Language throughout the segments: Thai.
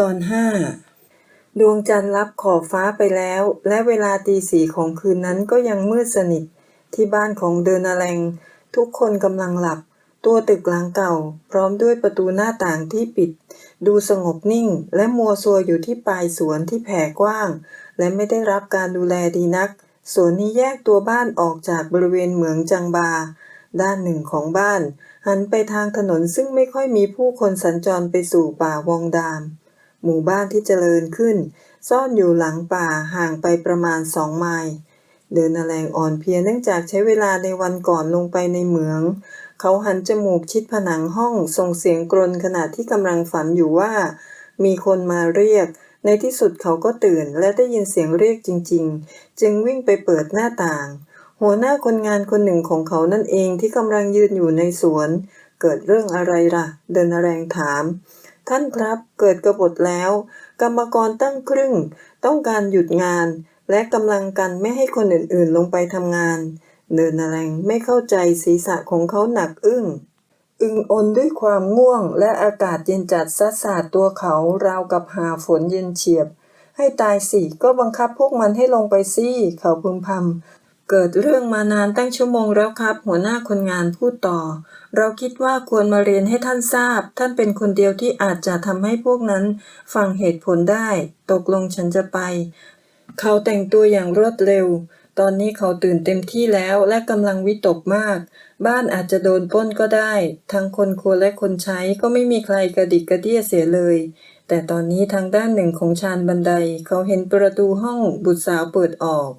ตอนห้าดวงจันทร์รับขอบฟ้าไปแล้ว และเวลาตีสี่ของคืนนั้นก็ยังมืดสนิท ที่บ้านของเดินอแรงทุกคนกำลังหลับ ตัวตึกหลังเก่า พร้อมด้วยประตูหน้าต่างที่ปิด ดูสงบนิ่ง และมัวซัวอยู่ที่ปลายสวนที่แผ่กว้าง และไม่ได้รับการดูแลดีนัก สวนนี้แยกตัวบ้านออกจากบริเวณเหมืองจังบา ด้านหนึ่งของบ้าน หันไปทางถนนซึ่งไม่ค่อยมีผู้คนสัญจรไปสู่ป่าวองดาม หมู่บ้านที่เจริญขึ้น ซ่อนอยู่หลังป่าห่างไปประมาณสองไมล์เดินแรงอ่อนเพลียเนื่องจากใช้เวลาในวันก่อนลงไปในเหมือง เขาหันจมูกชิดผนังห้องส่งเสียงกรนขณะที่กำลังฝันอยู่ว่า มีคนมาเรียก ในที่สุดเขาก็ตื่นและได้ยินเสียงเรียกจริง ๆ จึงวิ่งไปเปิดหน้าต่าง หัวหน้าคนงานคนหนึ่งของเขานั่นเองที่กำลังยืนอยู่ในสวน เกิดเรื่องอะไรล่ะ เดินแรงถาม ท่านครับเกิดกบฏแล้ว กรรมกรตั้งครึ่ง ต้องการหยุดงาน และกำลังกันไม่ให้คนอื่นๆ ลงไปทำงานเดินแรงไม่เข้าใจศีรษะของเขาหนักอึ้ง อึงอนด้วยความง่วงและอากาศเย็นจัดซัดสาดตัวเขาราวกับหาฝนเย็นเฉียบ ให้ตายสิก็บังคับพวกมันให้ลงไปสิเขาพึมพำเกิดเรื่องมานานตั้งชั่วโมงแล้วครับ หัวหน้าคนงานพูดต่อ เราคิดว่าควรมาเรียนให้ท่านทราบ ท่านเป็นคนเดียวที่อาจจะทำให้พวกนั้นฟังเหตุผลได้ ตกลงฉันจะไป เขาแต่งตัวอย่างรวดเร็ว ตอนนี้เขาตื่นเต็มที่แล้วและกำลังวิตกมาก บ้านอาจจะโดนปล้นก็ได้ ทั้งคนครัวและคนใช้ก็ไม่มีใครกระดิกกระเดี้ยเสียเลย แต่ตอนนี้ทางด้านหนึ่งของชานบันได เขาเห็นประตูห้องบุตรสาวเปิดออก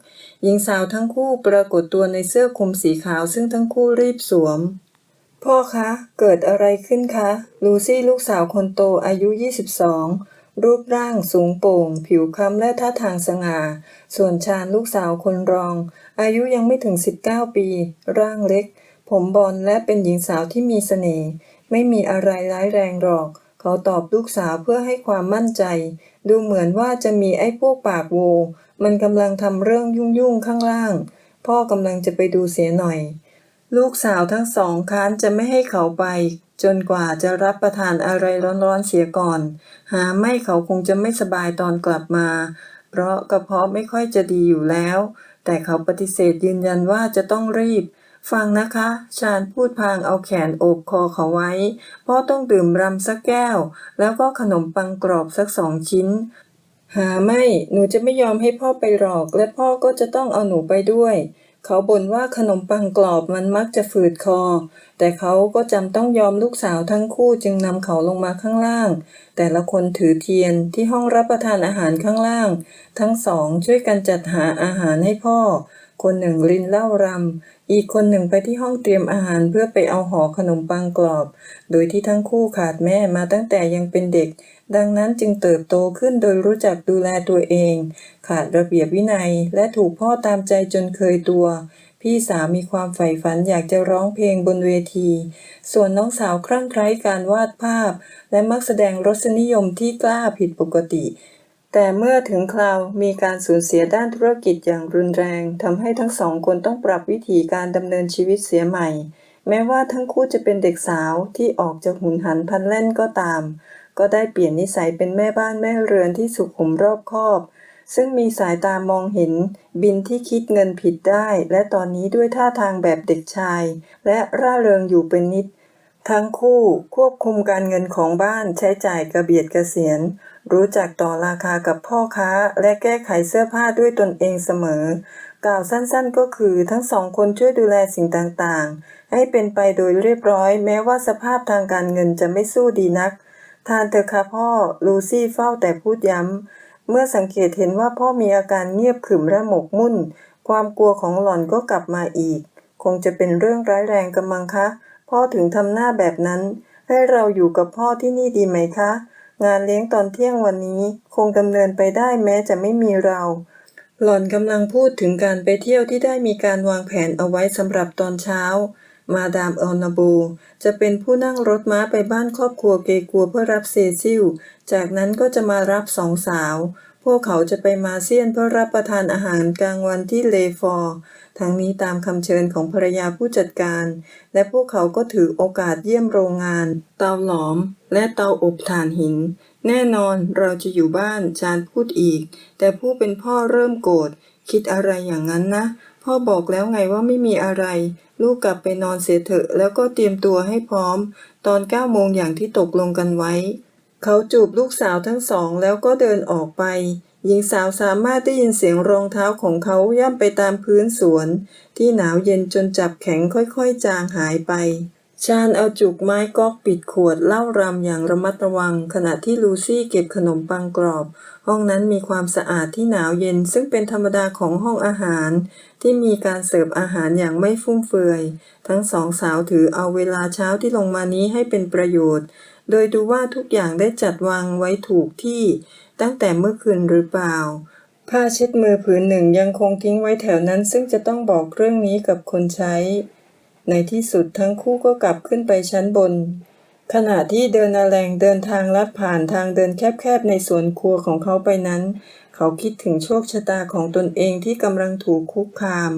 หญิงสาวทั้งคู่ปรากฏตัวในเสื้อคลุมสีขาวซึ่งทั้งคู่รีบสวม พ่อคะ เกิดอะไรขึ้นคะ ลูซี่ลูกสาวคนโตอายุ 22 รูปร่างสูงโป่ง ผิวคล้ำและท่าทางสง่า ส่วนชาญลูกสาวคนรอง อายุยังไม่ถึง 19 ปี ร่างเล็ก ผมบอลและเป็นหญิงสาวที่มีเสน่ห์ ไม่มีอะไรร้ายแรงหรอก เขาตอบลูกสาวเพื่อให้ความมั่นใจ ดูเหมือนว่าจะมีไอ้พวกปากโว มันกำลังทำเรื่องยุ่งๆข้างล่าง พ่อกำลังจะไปดูเสียหน่อย ลูกสาวทั้งสองค้านจะไม่ให้เขาไป จนกว่าจะรับประทานอะไรร้อนๆเสียก่อน หาไม่เขาคงจะไม่สบายตอนกลับมา เพราะกระเพาะไม่ค่อยจะดีอยู่แล้ว แต่เขาปฏิเสธยืนยันว่าจะต้องรีบ ฟังนะคะ ชาญพูดพางเอาแขนโอบคอเขาไว้พ่อต้องดื่มรำสักแก้ว แล้วก็ขนมปังกรอบสักสองชิ้น หาไม่ หนูจะไม่ยอมให้พ่อไปหรอก และพ่อก็จะต้องเอาหนูไปด้วย เขาบ่นว่าขนมปังกรอบมันมักจะฝืดคอ แต่เขาก็จำต้องยอมลูกสาวทั้งคู่จึงนำเขาลงมาข้างล่าง แต่ละคนถือเทียนที่ห้องรับประทานอาหารข้างล่าง ทั้งสองช่วยกันจัดหาอาหารให้พ่อ คนหนึ่งรินเหล้ารำ อีกคนหนึ่งไปที่ห้องเตรียมอาหารเพื่อไปเอาห่อขนมปังกรอบ โดยที่ทั้งคู่ขาดแม่มาตั้งแต่ยังเป็นเด็ก ดังนั้นจึงเติบโตขึ้นโดยรู้จักดูแลตัวเอง ขาดระเบียบวินัย และถูกพ่อตามใจจนเคยตัว พี่สาวมีความใฝ่ฝันอยากจะร้องเพลงบนเวที ส่วนน้องสาวคลั่งไคล้การวาดภาพ และมักแสดงรสนิยมที่กล้าผิดปกติ แต่เมื่อถึงคราวมีการสูญเสียด้านธุรกิจอย่างรุนแรงทำให้ทั้งสองคนต้องปรับวิธีการดำเนินชีวิตเสียใหม่ แม้ว่าทั้งคู่จะเป็นเด็กสาวที่ออกจากหุนหันพันแล่นก็ตาม ก็ได้เปลี่ยนนิสัยเป็นแม่บ้านแม่เรือนที่สุขุมรอบคอบ ซึ่งมีสายตามองเห็น บินที่คิดเงินผิดได้ และตอนนี้ด้วยท่าทางแบบเด็กชาย และร่าเริงอยู่เป็นนิด ทั้งคู่ควบคุมการเงินของบ้านใช้จ่ายกระเบียดกระเสียน รู้จักต่อราคากับพ่อค้า และแก้ไขเสื้อผ้าด้วยตนเองเสมอ กล่าวสั้นๆก็คือทั้งสองคนช่วยดูแลสิ่งต่างๆ ให้เป็นไปโดยเรียบร้อย แม้ว่าสภาพทางการเงินจะไม่สู้ดีนัก ทานเถอะค่ะพ่อ ลูซี่เฝ้าแต่พูดย้ำ เมื่อสังเกตเห็นว่าพ่อมีอาการเงียบขึมและหมกมุ่น ความกลัวของหล่อนก็กลับมาอีก คงจะเป็นเรื่องร้ายแรงกำมังคะ พ่อถึงทำหน้าแบบนั้น ให้เราอยู่กับพ่อที่นี่ดีไหมคะ งานเลี้ยงตอนเที่ยงวันนี้ คงดำเนินไปได้แม้จะไม่มีเรา หล่อนกำลังพูดถึงการไปเที่ยวที่ได้มีการวางแผนเอาไว้สำหรับตอนเช้า มาดามเอลนาโบจะเป็นผู้นั่งรถม้าไปบ้านครอบครัวเกกัวเพื่อรับเซซิล จากนั้นก็จะมารับสองสาว พวกเขาจะไปมาเซียนเพื่อรับประทานอาหารกลางวันที่เลฟอร์ทั้งนี้ตามคำเชิญของภรรยาผู้จัดการ และพวกเขาก็ถือโอกาสเยี่ยมโรงงาน เตาหลอม และเตาอบถ่านหิน แน่นอนเราจะอยู่บ้านจานพูดอีก แต่ผู้เป็นพ่อเริ่มโกรธคิดอะไรอย่างนั้นนะ พ่อบอกแล้วไงว่าไม่มีอะไร ลูกกลับไปนอนเสียเถอะ แล้วก็เตรียมตัวให้พร้อม ตอนเก้าโมงอย่างที่ตกลงกันไว้ เขาจูบลูกสาวทั้งสองแล้วก็เดินออกไป หญิงสาวสามารถได้ยินเสียงรองเท้าของเขาย่ำไปตามพื้นสวน ที่หนาวเย็นจนจับแข็งค่อยๆ จางหายไปชาญเอาจุกไม้ก๊อกปิดขวดเหล้ารำอย่างระมัดระวัง ขณะที่ลูซี่เก็บขนมปังกรอบ ห้องนั้นมีความสะอาดที่หนาวเย็น ซึ่งเป็นธรรมดาของห้องอาหาร ที่มีการเสิร์ฟอาหารอย่างไม่ฟุ่มเฟือย ทั้งสองสาวถือเอาเวลาเช้าที่ลงมานี้ให้เป็นประโยชน์ โดยดูว่าทุกอย่างได้จัดวางไว้ถูกที่ ตั้งแต่เมื่อคืนหรือเปล่า ผ้าเช็ดมือผืนหนึ่งยังคงทิ้งไว้แถวนั้น ซึ่งจะต้องบอกเรื่องนี้กับคนใช้ ในที่สุดทั้งคู่ก็กลับขึ้นไปชั้นบน ขณะที่เดินอาแรงเดินทางลัดผ่านทางเดินแคบๆในสวนครัวของเขาไปนั้น เขาคิดถึงโชคชะตาของตนเองที่กำลังถูกคุกคาม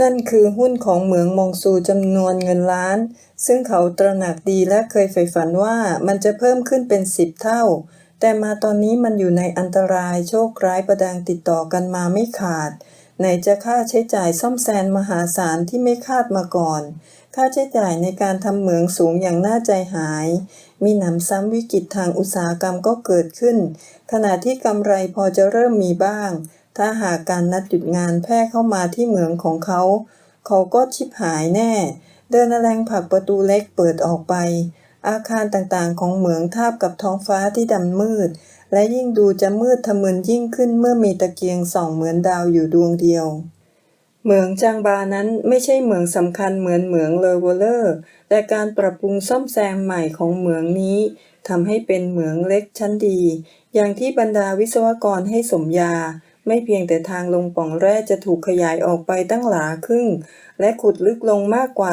นั่นคือหุ้นของเหมืองมองซูจำนวนเงินล้าน ซึ่งเขาตระหนักดีและเคยใฝ่ฝันว่ามันจะเพิ่มขึ้นเป็นสิบเท่า แต่มาตอนนี้มันอยู่ในอันตรายโชคร้ายประดังติดต่อกันมาไม่ขาด ไหนจะค่าใช้จ่ายซ่อมแซมมหาศาลที่ไม่คาดมาก่อน ค่าใช้จ่ายในการทำเหมืองสูงอย่างน่าใจหาย มีหนำซ้ำวิกฤตทางอุตสาหกรรมก็เกิดขึ้น ขณะที่กำไรพอจะเริ่มมีบ้าง ถ้าหากการนัดหยุดงานแพร่เข้ามาที่เหมืองของเขา เขาก็ชิบหายแน่ เดินแรงผักประตูเล็กเปิดออกไป อาคารต่างๆ ของเหมืองทาบกับท้องฟ้าที่ดำมืด และยิ่งดูจะมืดทะมึนยิ่งขึ้นเมื่อมีตะเกียงส่องเหมือนดาวอยู่ดวงเดียว เหมืองจางบานั้นไม่ใช่เหมืองสำคัญเหมือนเหมืองเลอเวเลอร์ แต่การปรับปรุงซ่อมแซมใหม่ของเหมืองนี้ทำให้เป็นเหมืองเล็กชั้นดี อย่างที่บรรดาวิศวกรให้สมยา ไม่เพียงแต่ทางลงป่องแร่จะถูกขยายออกไปตั้งหลาครึ่ง และขุดลึกลงมากกว่า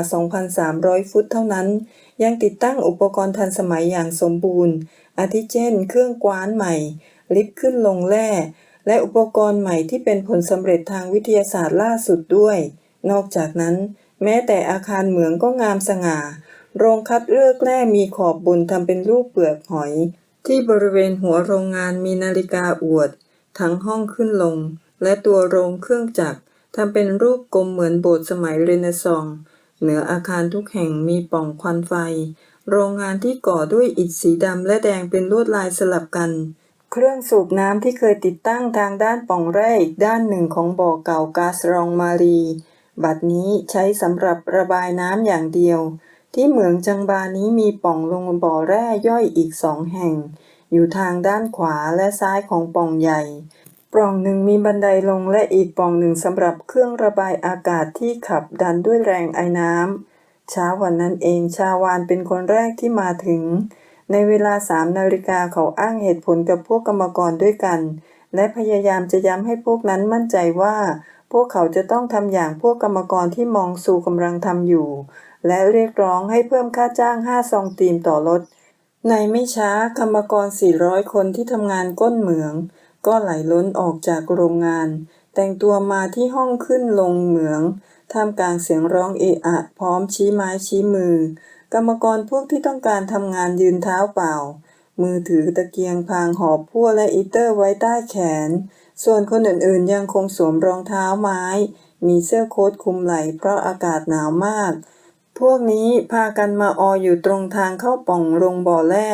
2,300 ฟุตเท่านั้น ยังติดตั้งอุปกรณ์ทันสมัยอย่างสมบูรณ์ อาทิเช่น เครื่องกว้านใหม่ ลิฟต์ขึ้นลงแร่ และอุปกรณ์ใหม่ที่เป็นผลสำเร็จทางวิทยาศาสตร์ล่าสุดด้วย นอกจากนั้น แม้แต่อาคารเหมืองก็งามสง่า โรงคัดเลือกแร่มีขอบบนทำเป็นรูปเปลือกหอย ที่บริเวณหัวโรงงานมีนาฬิกาอวด ทั้งห้องขึ้นลง และตัวโรงเครื่องจักรทำเป็นรูปกลมเหมือนโบสถ์สมัยเรเนซองส์เหนืออาคารทุกแห่งมีป่องควันไฟ โรงงานที่ก่อด้วยอิฐสีดำและแดงเป็นลวดลายสลับกัน เครื่องสูบน้ำที่เคยติดตั้งทางด้านป่องแรกอีกด้านหนึ่งของบ่อเก่ากาสรองมารี บัดนี้ใช้สำหรับระบายน้ำอย่างเดียว ที่เหมืองจังบานี้มีป่องลงบ่อแร่ย่อยอีกสองแห่ง อยู่ทางด้านขวาและซ้ายของป่องใหญ่ ป่องหนึ่งมีบันไดลงและอีกป่องหนึ่งสำหรับเครื่องระบายอากาศที่ขับดันด้วยแรงไอน้ำเช้าวันนั้นเองชาวานเป็นคนแรกที่มาถึง ในเวลาสามนาฬิกาเขาอ้างเหตุผลกับพวกกรรมกรด้วยกัน และพยายามจะย้ำให้พวกนั้นมั่นใจว่า พวกเขาจะต้องทำอย่างพวกกรรมกรที่มองสู่กำลังทำอยู่ และเรียกร้องให้เพิ่มค่าจ้างห้าซองตีมต่อรถ ในไม่ช้ากรรมกร 400 คนที่ทำงานก้นเหมือง ก็ไหลล้นออกจากโรงงาน แต่งตัวมาที่ห้องขึ้นลงเหมืองท่ามกลางเสียงร้องเอะอะ พร้อมชี้ไม้ชี้มือ กรรมกรพวกที่ต้องการทำงานยืนเท้าเปล่า มือถือตะเกียงพางหอบพั่วและอีเตอร์ไว้ใต้แขน ส่วนคนอื่นๆยังคงสวมรองเท้าไม้ มีเสื้อโค้ทคลุมไหล่เพราะอากาศหนาวมาก พวกนี้พากันมาอออยู่ตรงทางเข้าป่องโรงบ่อแร่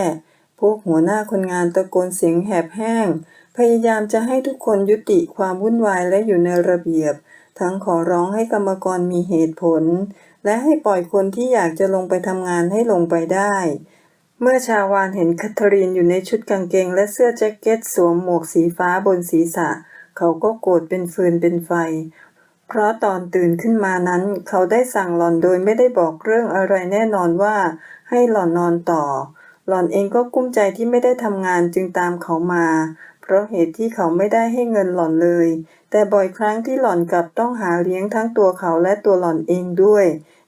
พวกหัวหน้าคนงานตะโกนเสียงแหบแห้ง พยายามจะให้ทุกคนยุติความวุ่นวายและอยู่ในระเบียบ ทั้งขอร้องให้กรรมกรมีเหตุผล และให้ปล่อยคนที่อยากจะลงไปทำงานให้ลงไปได้ เมื่อชาวานเห็นคัทเธอรีนอยู่ในชุดกางเกง และเสื้อแจ็คเก็ตสวมหมวกสีฟ้าบนศีรษะ เขาก็โกรธเป็นฟืนเป็นไฟ เพราะตอนตื่นขึ้นมานั้น เขาได้สั่งหล่อนโดยไม่ได้บอกเรื่องอะไรแน่นอนว่า ให้หล่อนนอนต่อ หล่อนเองก็กุ้มใจที่ไม่ได้ทำงานจึงตามเขามาเพราะเหตุที่เขาไม่ได้ให้เงินหล่อนเลย แต่บ่อยครั้งที่หล่อนกลับต้องหาเลี้ยงทั้งตัวเขาและตัวหล่อนเองด้วย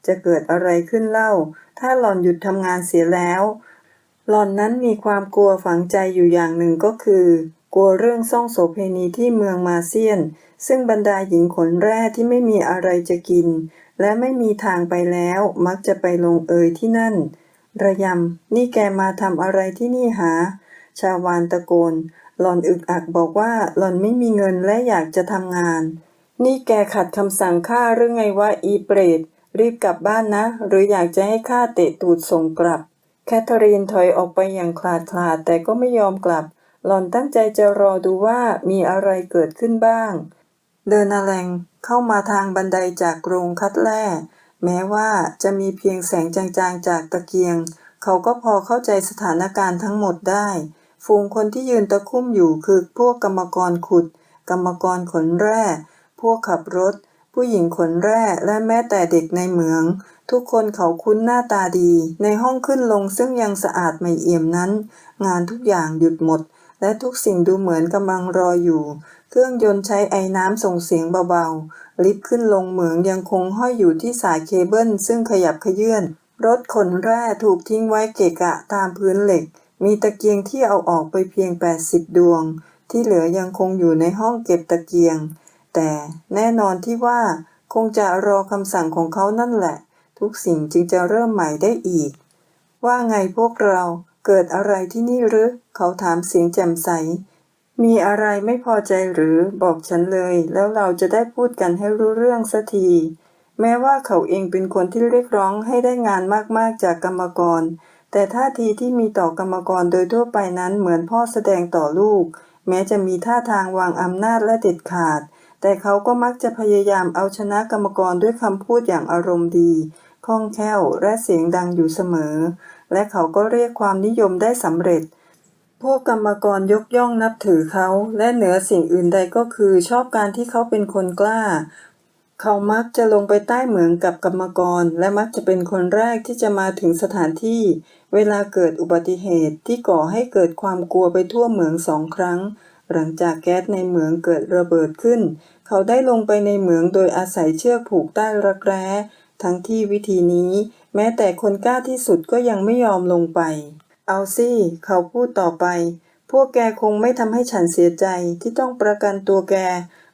จะเกิดอะไรขึ้นเล่า ถ้าหล่อนหยุดทำงานเสียแล้ว หล่อนนั้นมีความกลัวฝังใจอยู่อย่างหนึ่งก็คือ กลัวเรื่องซ่องโสเพณีที่เมืองมาเซียน ซึ่งบรรดาหญิงขนแร่ที่ไม่มีอะไรจะกิน และไม่มีทางไปแล้ว มักจะไปลงเอยที่นั่น ระยำ นี่แกมาทำอะไรที่นี่หา ชาวานตะโกน หล่อนอึกอักบอกว่าหล่อนไม่มีเงินและอยากจะทำงานนี่แกขัดคำสั่งข้าหรือไงว่าอีเปรต รีบกลับบ้านนะ หรืออยากจะให้ข้าเตะตูดส่งกลับ แคทเธอรีนถอยออกไปอย่างคลาดคลาดแต่ก็ไม่ยอมกลับ หล่อนตั้งใจจะรอดูว่ามีอะไรเกิดขึ้นบ้าง เดินอาแลงเข้ามาทางบันไดจากโรงคัดแร่แม้ว่าจะมีเพียงแสงจางๆจากตะเกียง เขาก็พอเข้าใจสถานการณ์ทั้งหมดได้ ฝูงคนที่ยืนตะคุ่มอยู่คือพวกกรรมกรขุด กรรมกรขนแร่ พวกขับรถ ผู้หญิงขนแร่และแม้แต่เด็กในเหมือง ทุกคนเขาคุ้นหน้าตาดี ในห้องขึ้นลงซึ่งยังสะอาดไม่เอี่ยมนั้น งานทุกอย่างหยุดหมด และทุกสิ่งดูเหมือนกำลังรออยู่ เครื่องยนต์ใช้ไอ้น้ำส่งเสียงเบาๆ ลิฟต์ขึ้นลงเหมืองยังคงห้อยอยู่ที่สายเคเบิลซึ่งขยับขยื่นรถขนแร่ถูกทิ้งไว้เกะกะตามพื้นเหล็ก มีตะเกียงที่เอาออกไปเพียง 80 ดวง ที่เหลือยังคงอยู่ในห้องเก็บตะเกียง แต่แน่นอนที่ว่าคงจะรอคำสั่งของเขานั่นแหละ ทุกสิ่งจึงจะเริ่มใหม่ได้อีก ว่าไงพวกเราเกิดอะไรที่นี่หรือเขาถามเสียงแจ่มใส มีอะไรไม่พอใจหรือบอกฉันเลย แล้วเราจะได้พูดกันให้รู้เรื่องสักทีแม้ว่าเขาเองเป็นคนที่เรียกร้องให้ได้งานมากๆจากกรรมกร แต่ท่าทีที่มีต่อกรรมกรโดยทั่วไปนั้นเหมือนพ่อแสดงต่อลูก แม้จะมีท่าทางวางอำนาจและเด็ดขาด แต่เขาก็มักจะพยายามเอาชนะกรรมกรด้วยคำพูดอย่างอารมณ์ดี คล่องแคล่วและเสียงดังอยู่เสมอ และเขาก็เรียกความนิยมได้สำเร็จ พวกกรรมกรยกย่องนับถือเขา และเหนือสิ่งอื่นใดก็คือชอบการที่เขาเป็นคนกล้า เขามักจะลงไปใต้เหมืองกับกรรมกร และมักจะเป็นคนแรกที่จะมาถึงสถานที่ เวลาเกิดอุบัติเหตุที่ก่อให้เกิดความกลัวไปทั่วเหมืองสองครั้ง หลังจากแก๊สในเหมืองเกิดระเบิดขึ้น เขาได้ลงไปในเหมืองโดยอาศัยเชือกผูกใต้รักแร้ ทั้งที่วิธีนี้ แม้แต่คนกล้าที่สุดก็ยังไม่ยอมลงไป เอาสิเขาพูดต่อไป พวกแกคงไม่ทำให้ฉันเสียใจที่ต้องประกันตัวแก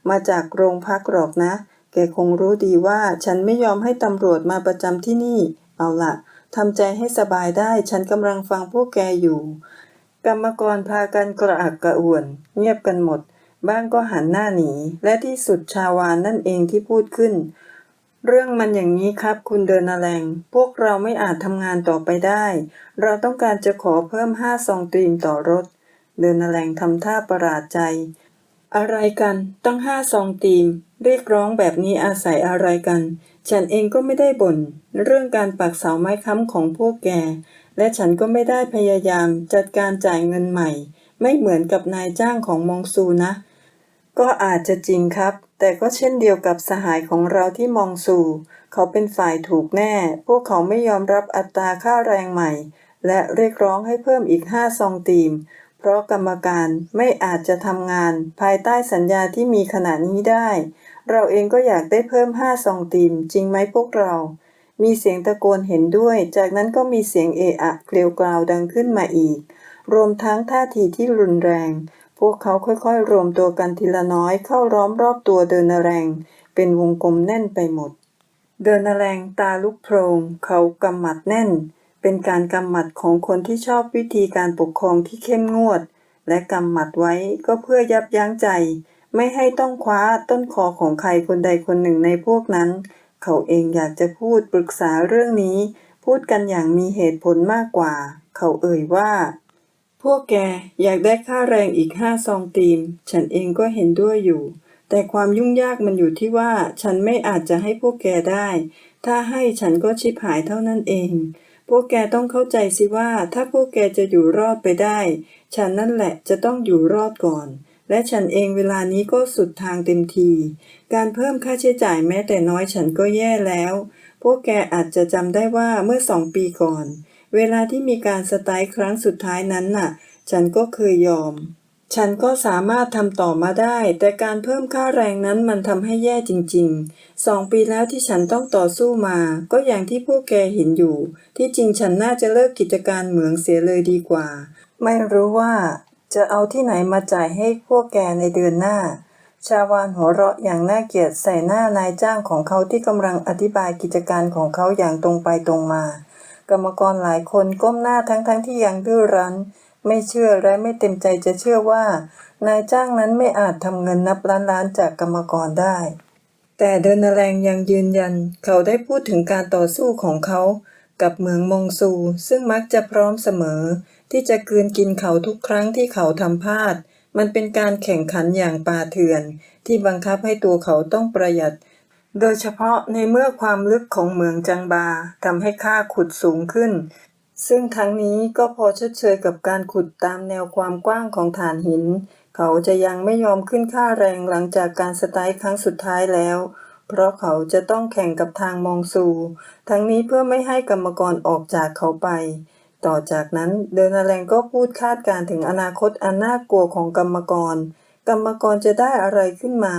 มาจากโรงพักหรอกนะ แกคงรู้ดีว่าฉันไม่ยอมให้ตำรวจมาประจำที่นี่ เอาล่ะทำใจให้สบายได้ฉันกำลังฟังพวกแกอยู่ กรรมกรพากันกระอักกระอ่วน เงียบกันหมด บ้างก็หันหน้าหนี และที่สุดชาวานนั่นเองที่พูดขึ้น เรื่องมันอย่างนี้ครับคุณเดินนาแรงพวกเราไม่อาจทำงานต่อไปได้ เราต้องการจะขอเพิ่มห้าซองตรีมต่อรถ เดินนาแรงทำท่าประหลาดใจ อะไรกัน ตั้งห้าซองตีม เรียกร้องแบบนี้อาศัยอะไรกัน ฉันเองก็ไม่ได้บ่นเรื่องการปักเสาไม้ค้ำของพวกแก และฉันก็ไม่ได้พยายามจัดการจ่ายเงินใหม่ ไม่เหมือนกับนายจ้างของมองซูนะ ก็อาจจะจริงครับ แต่ก็เช่นเดียวกับสหายของเราที่มองสู่เขาเป็นฝ่ายถูกแน่ พวกเขาไม่ยอมรับอัตราค่าแรงใหม่ และเรียกร้องให้เพิ่มอีกห้าซองตีม เพราะกรรมการไม่อาจจะทำงานภายใต้สัญญาที่มีขนาดนี้ได้ เราเองก็อยากได้เพิ่มห้าซองตีม จริงไหมพวกเรา มีเสียงตะโกนเห็นด้วย จากนั้นก็มีเสียงเอะอะเกลียวกราวดังขึ้นมาอีก รวมทั้งท่าทีที่รุนแรง พวกเขาค่อยๆ รวมตัวกันทีละน้อยเข้าล้อมรอบตัวเดินแรง เป็นวงกลมแน่นไปหมด เดินแรงตาลุกโพรง เขากำหมัดแน่น เป็นการกำหมัดของคนที่ชอบวิธีการปกครองที่เข้มงวด และกำหมัดไว้ก็เพื่อยับยั้งใจ ไม่ให้ต้องคว้าต้นคอของใครคนใดคนหนึ่งในพวกนั้น เขาเองอยากจะพูดปรึกษาเรื่องนี้ พูดกันอย่างมีเหตุผลมากกว่า เขาเอ่ยว่า พวกแกอยากได้ค่าแรงอีกห้าซองตีม ฉันเองก็เห็นด้วยอยู่ แต่ความยุ่งยากมันอยู่ที่ว่าฉันไม่อาจจะให้พวกแกได้ ถ้าให้ฉันก็ชิบหายเท่านั้นเอง พวกแกต้องเข้าใจสิว่า ถ้าพวกแกจะอยู่รอดไปได้ ฉันนั่นแหละจะต้องอยู่รอดก่อน และฉันเองเวลานี้ก็สุดทางเต็มที การเพิ่มค่าใช้จ่ายแม้แต่น้อยฉันก็แย่แล้ว พวกแกอาจจะจำได้ว่าเมื่อสองปีก่อน เวลาที่มีการสไตล์ครั้งสุดท้ายนั้นน่ะ ฉันก็เคยยอม ฉันก็สามารถทำต่อมาได้ แต่การเพิ่มค่าแรงนั้นมันทำให้แย่จริงๆสองปีแล้วที่ฉันต้องต่อสู้มา ก็อย่างที่พวกแกเห็นอยู่ ที่จริงฉันน่าจะเลิกกิจการเหมืองเสียเลยดีกว่า ไม่รู้ว่า จะเอาที่ไหนมาจ่ายให้พวกแกในเดือนหน้า ชาวานหัวเราะอย่างน่าเกลียดใส่หน้านายจ้างของเขาที่กำลังอธิบายกิจการของเขาอย่างตรงไปตรงมา กรรมกรหลายคนก้มหน้าทั้งๆทที่ยังดื้อรั้น ไม่เชื่อและไม่เต็มใจจะเชื่อว่า นายจ้างนั้นไม่อาจทำเงินนับล้านล้านๆจากกรรมกรได้ แต่เดินนแรงยังยืนยัน เขาได้พูดถึงการต่อสู้ของเขากับเมืองมงซู ซึ่งมักจะพร้อมเสมอ ที่จะกลืนกินเขาทุกครั้งที่เขาทำพลาด มันเป็นการแข่งขันอย่างป่าเถื่อน ที่บังคับให้ตัวเขาต้องประหยัด โดยเฉพาะในเมื่อความลึกของเมืองจังบาทำให้ค่าขุดสูงขึ้น ซึ่งทั้งนี้ก็พอชดเชยกับการขุดตามแนวความกว้างของฐานหิน เขาจะยังไม่ยอมขึ้นค่าแรงหลังจากการสไตร์ครั้งสุดท้ายแล้วเพราะเขาจะต้องแข่งกับทางมองซู ทั้งนี้เพื่อไม่ให้กรรมกรออกจากเขาไป ต่อจากนั้นเดินแรงก็พูดคาดการ์ถึงอนาคตอันน่ากลัวของกรรมกร กรรมกรจะได้อะไรขึ้นมา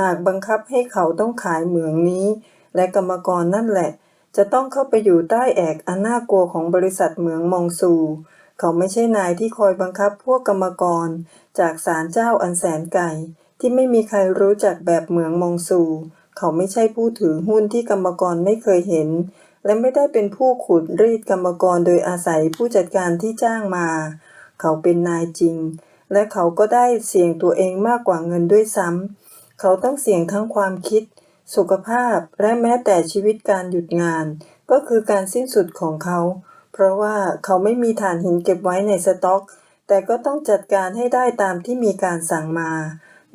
หากบังคับให้เขาต้องขายเหมืองนี้ และกรรมกรนั่นแหละ จะต้องเข้าไปอยู่ใต้แอกอันน่ากลัวของบริษัทเหมืองมองซู เขาไม่ใช่นายที่คอยบังคับพวกกรรมกร จากศาลเจ้าอันแสนไกลที่ไม่มีใครรู้จักแบบเหมืองมองซู เขาไม่ใช่ผู้ถือหุ้นที่กรรมกรไม่เคยเห็น และไม่ได้เป็นผู้ขูดรีดกรรมกรโดยอาศัยผู้จัดการที่จ้างมา เขาเป็นนายจริง และเขาก็ได้เสี่ยงตัวเองมากกว่าเงินด้วยซ้ำเขาต้องเสี่ยงทั้งความคิด สุขภาพและแม้แต่ชีวิตการหยุดงาน ก็คือการสิ้นสุดของเขา เพราะว่าเขาไม่มีถ่านหินเก็บไว้ในสต็อก แต่ก็ต้องจัดการให้ได้ตามที่มีการสั่งมา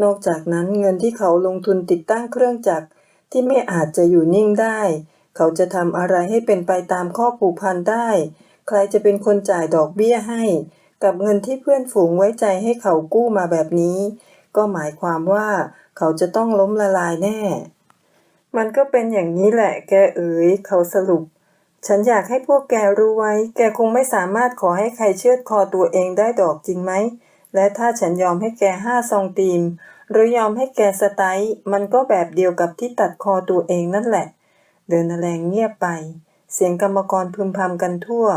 นอกจากนั้นเงินที่เขาลงทุนติดตั้งเครื่องจักรที่ไม่อาจจะอยู่นิ่งได้ เขาจะทำอะไรให้เป็นไปตามข้อผูกพันได้ ใครจะเป็นคนจ่ายดอกเบี้ยให้ กับเงินที่เพื่อนฝูงไว้ใจให้เขากู้มาแบบนี้ ก็หมายความว่า เขาจะต้องล้มละลายแน่ มันก็เป็นอย่างนี้แหละ แกเอ๋ย เขาสรุป ฉันอยากให้พวกแกรู้ไว้ แกคงไม่สามารถขอให้ใครเชือดคอตัวเองได้ดอกจริงไหม และถ้าฉันยอมให้แกห้าซองตีมหรือยอมให้แกสไตล์มันก็แบบเดียวกับที่ตัดคอตัวเองนั่นแหละ เดินแรงเงียบไป เสียงกรรมกรพึมพำกันทั่ว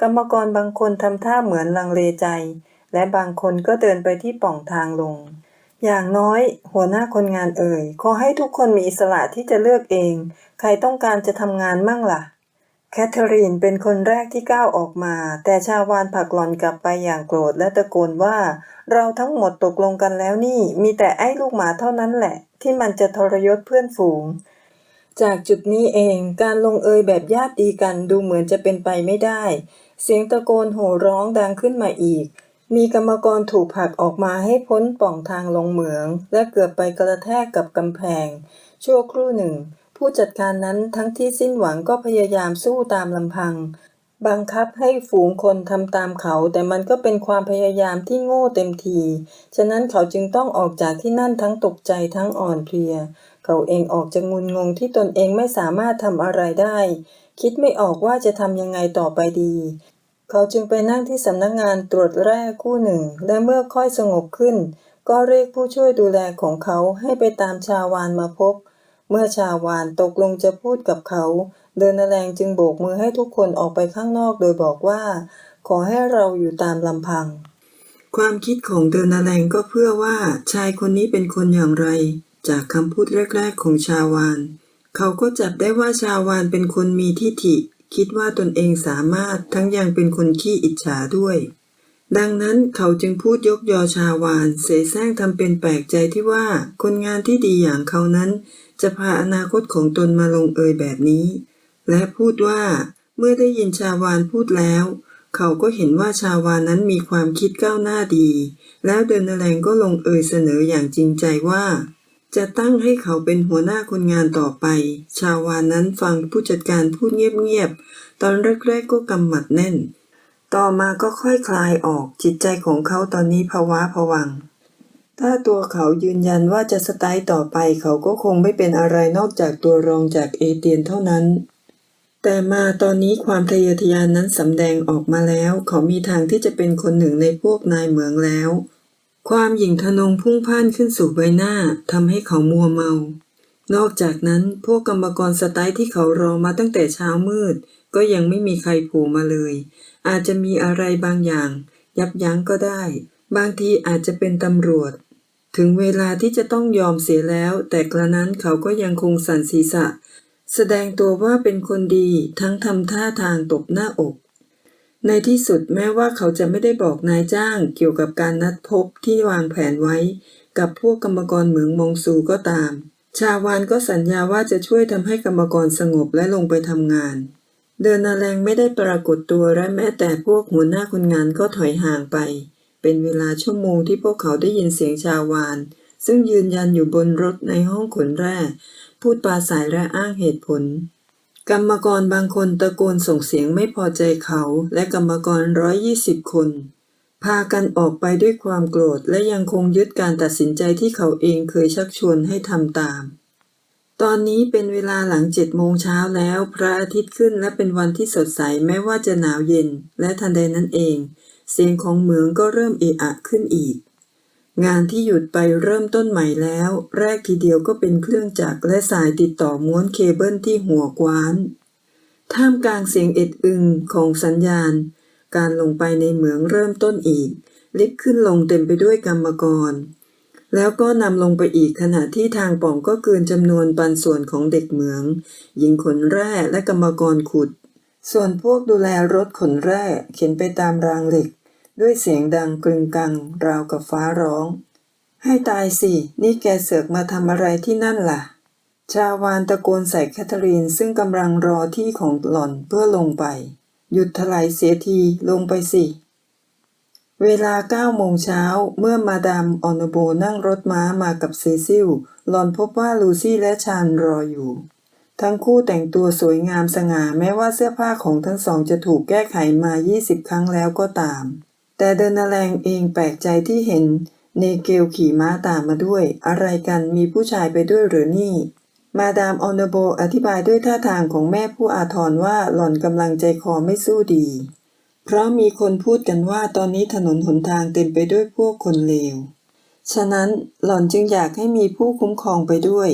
กรรมกรบางคนทำท่าเหมือนลังเลใจ และบางคนก็เดินไปที่ป่องทางลง อย่างน้อย หัวหน้าคนงานเอ่ย ขอให้ทุกคนมีอิสระที่จะเลือกเอง ใครต้องการจะทำงานมั่งล่ะ แคทเธอรีนเป็นคนแรกที่ก้าวออกมา แต่ชาวานผักหลอนกลับไปอย่างโกรธและตะโกนว่า เราทั้งหมดตกลงกันแล้วนี่ มีแต่ไอ้ลูกหมาเท่านั้นแหละ ที่มันจะทรยศเพื่อนฝูง จากจุดนี้เองการลงเอยแบบญาติดีกันดูเหมือนจะเป็นไปไม่ได้ เสียงตะโกนโห่ร้องดังขึ้นมาอีก มีกรรมกรถูกผลักออกมาให้พ้นป่องทางลงเหมือง และเกือบไปกระแทกกับกำแพง ชั่วครู่หนึ่ง ผู้จัดการนั้นทั้งที่สิ้นหวังก็พยายามสู้ตามลำพัง บังคับให้ฝูงคนทำตามเขา แต่มันก็เป็นความพยายามที่โง่เต็มที ฉะนั้นเขาจึงต้องออกจากที่นั่นทั้งตกใจทั้งอ่อนเพลีย เขาเองออกจะงุนงงที่ตนเองไม่สามารถทำอะไรได้ คิดไม่ออกว่าจะทำยังไงต่อไปดี เขาจึงไปนั่งที่สำนักงานตรวจแร่คู่หนึ่ง และเมื่อค่อยสงบขึ้น ก็เรียกผู้ช่วยดูแลของเขาให้ไปตามชาวานมาพบ เมื่อชาวานตกลงจะพูดกับเขา เดินแรงจึงโบกมือให้ทุกคนออกไปข้างนอกโดยบอกว่า ขอให้เราอยู่ตามลำพังความคิดของเดินแรงก็เพื่อว่าชายคนนี้เป็นคนอย่างไร จากคำพูดแรก ๆ ของชาวาน เขาก็จับได้ว่าชาวานเป็นคนมีทิฐิ คิดว่าตนเองสามารถทั้งยังเป็นคนขี้อิจฉาด้วย ดังนั้นเขาจึงพูดยกยอชาวาน เสแสร้งทำเป็นแปลกใจที่ว่าคนงานที่ดีอย่างเขานั้น จะพาอนาคตของตนมาลงเอยแบบนี้ และพูดว่า เมื่อได้ยินชาวานพูดแล้ว เขาก็เห็นว่าชาวานนั้นมีความคิดก้าวหน้าดี แล้วเดินแรงก็ลงเอยเสนออย่างจริงใจว่า จะตั้งให้เขาเป็นหัวหน้าคนงานต่อไป ชาวานนั้นฟังผู้จัดการพูดเงียบๆ ตอนแรกๆก็กำหมัดแน่น ต่อมาก็ค่อยคลายออกจิตใจของเขาตอนนี้ภาวะผวัง ถ้าตัวเขายืนยันว่าจะสไตล์ต่อไปเขาก็คงไม่เป็นอะไรนอกจากตัวรองจากเอเตียนเท่านั้น แต่มาตอนนี้ความทะเยอทะยานนั้นสำแดงออกมาแล้ว เขามีทางที่จะเป็นคนหนึ่งในพวกนายเหมืองแล้ว ความหยิ่งทะนงพุ่งพ่านขึ้นสู่ใบหน้าทำให้เขามัวเมา นอกจากนั้นพวกกรรมกรสไตล์ที่เขารอมาตั้งแต่เช้ามืด ก็ยังไม่มีใครโผล่มาเลย อาจจะมีอะไรบางอย่าง ยับยั้งก็ได้ บางทีอาจจะเป็นตำรวจ ถึงเวลาที่จะต้องยอมเสียแล้ว แต่กระนั้นเขาก็ยังคงสั่นศีรษะ แสดงตัวว่าเป็นคนดีทั้งทำท่าทางตบหน้าอก ในที่สุดแม้ว่าเขาจะไม่ได้บอกนายจ้างเกี่ยวกับการนัดพบที่วางแผนไว้ กับพวกกรรมกรเหมืองมงซูก็ตาม ชาวานก็สัญญาว่าจะช่วยทำให้กรรมกรสงบและลงไปทำงาน เดินนาแรงไม่ได้ปรากฏตัวและแม้แต่พวกหัวหน้าคนงานก็ถอยห่างไป เป็นเวลาชั่วโมงที่พวกเขาได้ยินเสียงชาวาน ซึ่งยืนยันอยู่บนรถในห้องขนแร่พูดปราศัยและอ้างเหตุผล กรรมกรบางคนตะโกนส่งเสียงไม่พอใจเขา และกรรมกรร้อยยี่สิบคน พากันออกไปด้วยความโกรธ และยังคงยึดการตัดสินใจที่เขาเองเคยชักชวนให้ทำตาม ตอนนี้เป็นเวลาหลังเจ็ดโมงเช้าแล้ว พระอาทิตย์ขึ้นและเป็นวันที่สดใสแม้ว่าจะหนาวเย็น และทันใดนั้นเอง เสียงของเหมืองก็เริ่มเอะอะขึ้นอีก งานที่หยุดไปเริ่มต้นใหม่แล้ว แรกทีเดียวก็เป็นเครื่องจักรและสายติดต่อม้วนเคเบิลที่หัวกว้าน ท่ามกลางเสียงเอ็ดอึงของสัญญาณ การลงไปในเหมืองเริ่มต้นอีก ลิฟต์ขึ้นลงเต็มไปด้วยกรรมกร แล้วก็นำลงไปอีกขณะที่ทางป่องก็เกินจำนวนปันส่วนของเด็กเหมือง หญิงขนแร่และกรรมกรขุด ส่วนพวกดูแลรถขนแร่เข็นไปตามรางเหล็ก ด้วยเสียงดังกรึงกังราวกับฟ้าร้อง ให้ตายสิ นี่แกเสือกมาทำอะไรที่นั่นล่ะ ชาวานตะโกนใส่แคทเธอรีนซึ่งกำลังรอที่ของหล่อนเพื่อลงไป หยุดถลายเสียทีลงไปสิ เวลาเก้าโมงเช้าเมื่อมาดามออนโบนั่งรถม้ามากับเซซิลหล่อนพบว่าลูซี่และชานรออยู่ทั้งคู่แต่งตัวสวยงามสง่าแม้ว่าเสื้อผ้าของทั้งสองจะถูกแก้ไขมา 20 ครั้งแล้วก็ตาม แต่เดินนาแรงเองแปลกใจที่เห็นเนเกลขี่ม้าตามมาด้วย อะไรกันมีผู้ชายไปด้วยหรือนี่ มาดามออนโบอธิบายด้วยท่าทางของแม่ผู้อาทรว่าหล่อนกำลังใจคอไม่สู้ดี เพราะมีคนพูดกันว่าตอนนี้ถนนหนทางเต็มไปด้วยพวกคนเลว ฉะนั้นหล่อนจึงอยากให้มีผู้คุ้มครองไปด้วย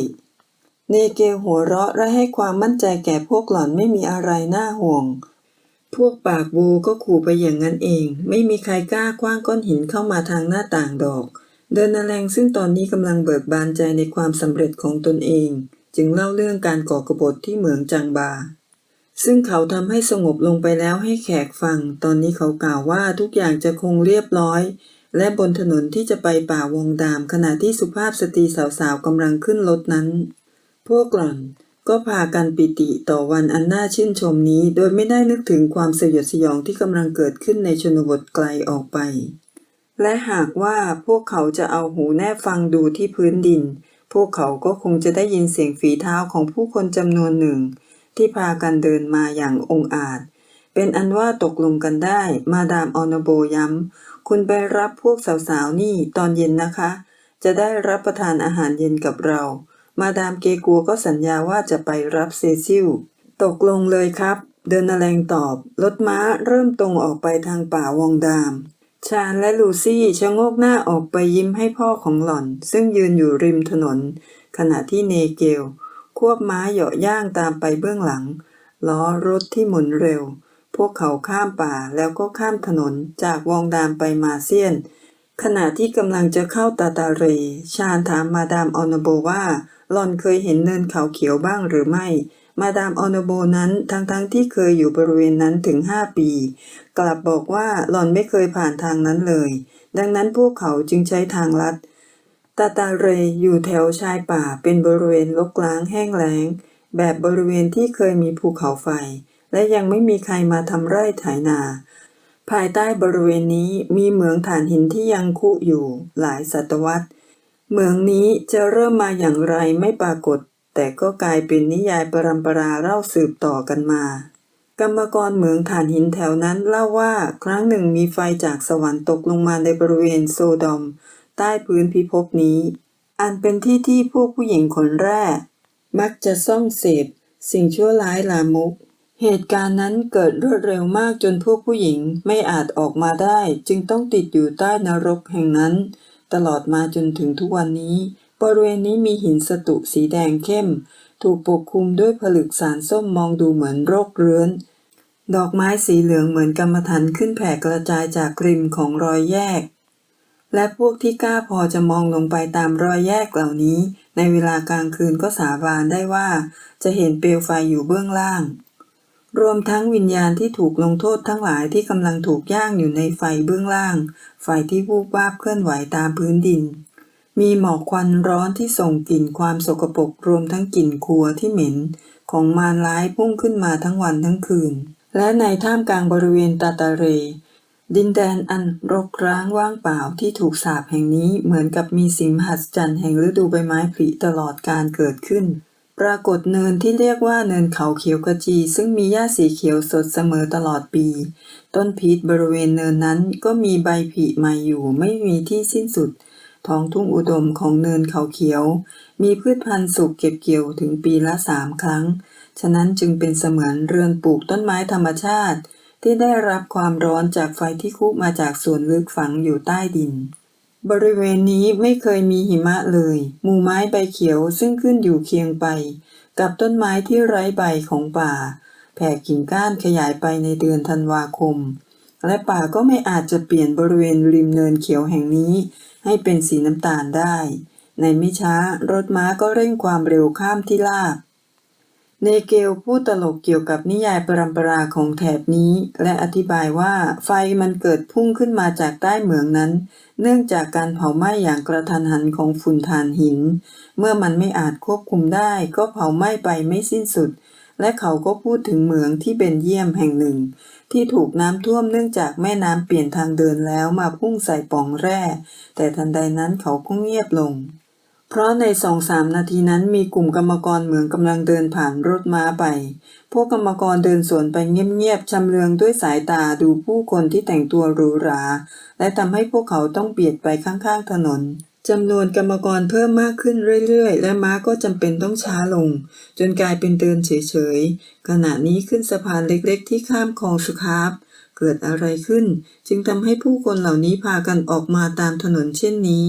เนเกลหัวเราะและให้ความมั่นใจแก่พวกหล่อนไม่มีอะไรน่าห่วง พวกปากบูก็ขู่ไปอย่างนั้นเอง ไม่มีใครกล้าคว้างก้อนหินเข้ามาทางหน้าต่างดอก เดินนาแรงซึ่งตอนนี้กำลังเบิกบานใจในความสำเร็จของตนเอง จึงเล่าเรื่องการก่อกบฏที่เหมืองจังบา ซึ่งเขาทำให้สงบลงไปแล้วให้แขกฟัง ตอนนี้เขากล่าวว่าทุกอย่างจะคงเรียบร้อย และบนถนนที่จะไปป่าวงดาม ขณะที่สุภาพสตรีสาวๆกำลังขึ้นรถนั้น พวกหล่อน ก็พากันปิติต่อวันอันน่าชื่นชมนี้ โดยไม่ได้นึกถึงความสยดสยองที่กำลังเกิดขึ้นในชนบทไกลออกไป และหากว่าพวกเขาจะเอาหูแนบฟังดูที่พื้นดิน พวกเขาก็คงจะได้ยินเสียงฝีเท้าของผู้คนจำนวนหนึ่ง ที่พากันเดินมาอย่างองอาจ เป็นอันว่าตกลงกันได้ มาดามออนโบย้ำคุณไปรับพวกสาวๆนี่ตอนเย็นนะคะ จะได้รับประทานอาหารเย็นกับเรา มาดามเกกัวก็สัญญาว่าจะไปรับเซซิล ตกลงเลยครับ เดินนาแรงตอบ รถม้าเริ่มตรงออกไปทางป่าวองดาม ชาญและลูซี่ชะโงกหน้าออกไปยิ้มให้พ่อของหล่อน ซึ่งยืนอยู่ริมถนน ขณะที่เนเกล ควบม้าเหยาะย่างตามไปเบื้องหลัง ล้อรถที่หมุนเร็ว พวกเขาข้ามป่าแล้วก็ข้ามถนนจากวองดามไปมาเซียน ขณะที่กำลังจะเข้าตาตาเร ชาญถามมาดามออนโบว่า หล่อนเคยเห็นเนินเขาเขียวบ้างหรือไม่ มาดามออนโบนั้นทั้งๆทที่เคยอยู่บริเวณนั้นถึงห้าปี กลับบอกว่าหล่อนไม่เคยผ่านทางนั้นเลย ดังนั้นพวกเขาจึงใช้ทางลัด ตาตาเรอยู่แถวชายป่าเป็นบริเวณลกล้างแห้งแล้ง แบบบริเวณที่เคยมีภูเขาไฟ และยังไม่มีใครมาทำไร่ไถนา ภายใต้บริเวณนี้มีเหมืองถ่านหินที่ยังคุอยู่หลายศตวรรษ เหมืองนี้จะเริ่มมาอย่างไรไม่ปรากฏ แต่ก็กลายเป็นนิยายปรำปราเล่าสืบต่อกันมา กรรมกรเหมืองถ่านหินแถวนั้นเล่าว่าครั้งหนึ่งมีไฟจากสวรรค์ตกลงมาในบริเวณโซดอม ใต้พื้นพิภพนี้ อันเป็นที่ที่พวกผู้หญิงคนแรก มักจะซ่องเสพสิ่งชั่วร้ายลามก เหตุการณ์นั้นเกิดรวดเร็วมากจนพวกผู้หญิงไม่อาจออกมาได้ จึงต้องติดอยู่ใต้นรกแห่งนั้น ตลอดมาจนถึงทุกวันนี้ บริเวณนี้มีหินสตุสีแดงเข้ม ถูกปกคลุมด้วยผลึกสารส้มมองดูเหมือนโรคเรื้อน ดอกไม้สีเหลืองเหมือนกรรมฐานขึ้นแผ่กระจายจากริมของรอยแยก และพวกที่กล้าพอจะมองลงไปตามรอยแยกเหล่านี้ ในเวลากลางคืนก็สาบานได้ว่า จะเห็นเปลวไฟอยู่เบื้องล่าง รวมทั้งวิญญาณที่ถูกลงโทษทั้งหลายที่กำลังถูกย่างอยู่ในไฟเบื้องล่าง ไฟที่วูบวาบเคลื่อนไหวตามพื้นดิน มีหมอกควันร้อนที่ส่งกลิ่นความสกปรกรวมทั้งกลิ่นครัวที่เหม็น ของมารร้ายพุ่งขึ้นมาทั้งวันทั้งคืน และในท่ามกลางบริเวณตาตาเร ดินแดนอันรกร้างว่างเปล่าที่ถูกสาปแห่งนี้เหมือนกับมีสิ่งมหัศจรรย์แห่งฤดูใบไม้ผลิตลอดการเกิดขึ้น ปรากฏเนินที่เรียกว่าเนินเขาเขียวกระจี ซึ่งมีหญ้าสีเขียวสดเสมอตลอดปี ต้นพีชบริเวณเนินนั้นก็มีใบผลิใหม่อยู่ไม่มีที่สิ้นสุด ท้องทุ่งอุดมของเนินเขาเขียว มีพืชพันธุ์สุกเก็บเกี่ยวถึงปีละสามครั้ง ฉะนั้นจึงเป็นเสมือนเรือนปลูกต้นไม้ธรรมชาติ ที่ได้รับความร้อนจากไฟที่คุกมาจากส่วนลึกฝังอยู่ใต้ดิน บริเวณนี้ไม่เคยมีหิมะเลย หมู่ไม้ใบเขียวซึ่งขึ้นอยู่เคียงไป กับต้นไม้ที่ไร้ใบของป่า แผ่กิ่งก้านขยายไปในเดือนธันวาคม และป่าก็ไม่อาจจะเปลี่ยนบริเวณริมเนินเขียวแห่งนี้ ให้เป็นสีน้ำตาลได้ ในไม่ช้ารถม้าก็เร่งความเร็วข้ามที่ลาบ เนเกลพูดตลกเกี่ยวกับนิยายปรัมปราของแถบนี้ และอธิบายว่าไฟมันเกิดพุ่งขึ้นมาจากใต้เหมืองนั้น เนื่องจากการเผาไหม้อย่างกระทันหันของฝุ่นถ่านหิน เมื่อมันไม่อาจควบคุมได้ก็เผาไหม้ไปไม่สิ้นสุด และเขาก็พูดถึงเหมืองที่เบนเยียมแห่งหนึ่ง ที่ถูกน้ำท่วมเนื่องจากแม่น้ำเปลี่ยนทางเดินแล้วมาพุ่งใส่ป่องแร่ แต่ทันใดนั้นเขาก็เงียบลง เพราะในสองสามนาทีนั้นมีกลุ่มกรรมกรเหมืองกำลังเดินผ่านรถม้าไป พวกกรรมกรเดินสวนไปเงียบๆชำเลืองด้วยสายตาดูผู้คนที่แต่งตัวหรูหรา และทำให้พวกเขาต้องเบียดไปข้างๆถนนจำนวนกรรมกรเพิ่มมากขึ้นเรื่อยๆ และม้าก็จำเป็นต้องช้าลง จนกลายเป็นเดินเฉยๆ ขณะนี้ขึ้นสะพานเล็กๆ ที่ข้ามคลองสุคาบเกิดอะไรขึ้น จึงทำให้ผู้คนเหล่านี้พากันออกมาตามถนนเช่นนี้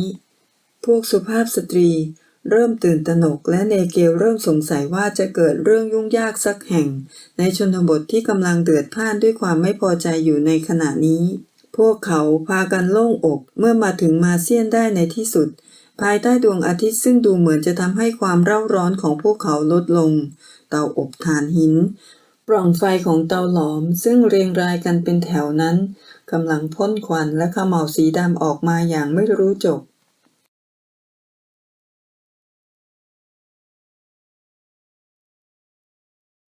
พวกสุภาพสตรี เริ่มตื่นตระหนกและเนเกลเริ่มสงสัยว่าจะเกิดเรื่องยุ่งยากสักแห่ง ในชนบทที่กำลังเดือดพล่านด้วยความไม่พอใจอยู่ในขณะนี้ พวกเขาพากันโล่งอกเมื่อมาถึงมาเซียนได้ในที่สุด ภายใต้ดวงอาทิตย์ซึ่งดูเหมือนจะทำให้ความเร่าร้อนของพวกเขาลดลง เตาอบถ่านหิน ปล่องไฟของเตาหลอมซึ่งเรียงรายกันเป็นแถวนั้นกำลังพ่นควันและขมเหลาวสีดำออกมาอย่างไม่รู้จบ